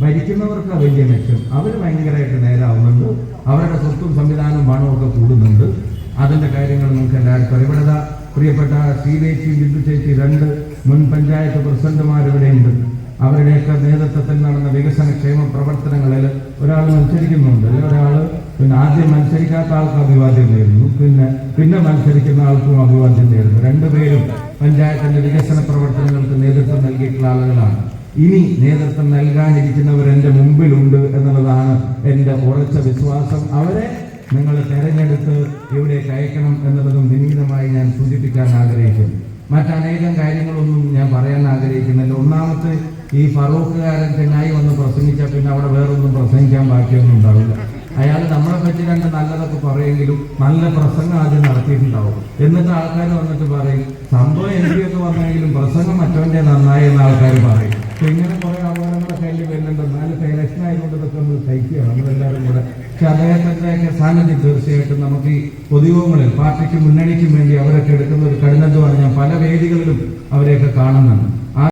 ഭരിക്കുന്നവർക്ക് വലിയ മെച്ചം. അവർ ഭയങ്കരമായിട്ട് നേരാവുന്നുണ്ട് അവരുടെ സ്വത്തും സംവിധാനവും പണവും ഒക്കെ കൂടുന്നുണ്ട്. കാര്യങ്ങൾ നമുക്ക് എല്ലാവർക്കും അറിയാം. പ്രിയപ്പെട്ട സി ശ്രീലേച്ചി ബിന്ദു ചേച്ചി രണ്ട് മുൻ പഞ്ചായത്ത് പ്രസിഡന്റുമാർ ഇവിടെയുണ്ട് അവരുടെയൊക്കെ നേതൃത്വത്തിൽ നടന്ന വികസന ക്ഷേമ പ്രവർത്തനങ്ങളിൽ ഒരാൾ മത്സരിക്കുന്നുണ്ട്. ഒരാൾ ആദ്യം മത്സരിക്കാത്ത ആൾക്ക് അഭിവാദ്യം നേരുന്നു. പിന്നെ പിന്നെ മത്സരിക്കുന്ന ആൾക്കും അഭിവാദ്യം നേരുന്നു. രണ്ടുപേരും പഞ്ചായത്തിന്റെ വികസന പ്രവർത്തനങ്ങൾക്ക് നേതൃത്വം നൽകിയിട്ടുള്ള ആളുകളാണ്. ഇനി നേതൃത്വം നൽകാനിരിക്കുന്നവർ എന്റെ മുമ്പിലുണ്ട് എന്നുള്ളതാണ് എന്റെ ഉറച്ച വിശ്വാസം. അവരെ നിങ്ങൾ തെരഞ്ഞെടുത്ത് ഇവിടേക്ക് അയക്കണം എന്നുള്ളതും വിനീതമായി ഞാൻ സൂചിപ്പിക്കാൻ ആഗ്രഹിക്കുന്നു. മറ്റനേകം കാര്യങ്ങളൊന്നും ഞാൻ പറയാൻ ആഗ്രഹിക്കുന്നില്ല. ഒന്നാമത്തെ ഈ ഫറൂഖുകാരൻ ചെന്നായി വന്ന് പ്രസംഗിച്ചാൽ പിന്നെ അവിടെ വേറൊന്നും പ്രസംഗിക്കാൻ ബാക്കിയൊന്നും ഉണ്ടാവില്ല. അയാൾ നമ്മളെ പറ്റി രണ്ട് നല്ലതൊക്കെ പറയുമെങ്കിലും നല്ല പ്രസംഗം ആദ്യം നടത്തിയിട്ടുണ്ടാവും. എന്നിട്ട് ആൾക്കാർ വന്നിട്ട് പറയും സംഭവം എനിക്കൊക്കെ വന്നെങ്കിലും പ്രസംഗം മറ്റവന്റെ നന്നായി എന്ന് ആൾക്കാർ പറയും. അപ്പൊ ഇങ്ങനെ കുറെ അപകടങ്ങളൊക്കെ അതിൽ വരുന്നുണ്ട്. എന്നാലും ഇലക്ഷൻ ഇതൊക്കെ നമ്മൾ സഹിക്കുകയാണ്. നമ്മളെല്ലാവരും കൂടെ. പക്ഷെ അദ്ദേഹത്തിന്റെയൊക്കെ സാന്നിധ്യം തീർച്ചയായിട്ടും നമുക്ക് ഈ പൊതുയോഗങ്ങളിൽ പാർട്ടിക്ക് മുന്നണിക്കും വേണ്ടി അവരൊക്കെ എടുക്കുന്ന ഒരു കഠിനത്വമാണ് ഞാൻ പല വേദികളിലും അവരെയൊക്കെ കാണുന്നുണ്ട്.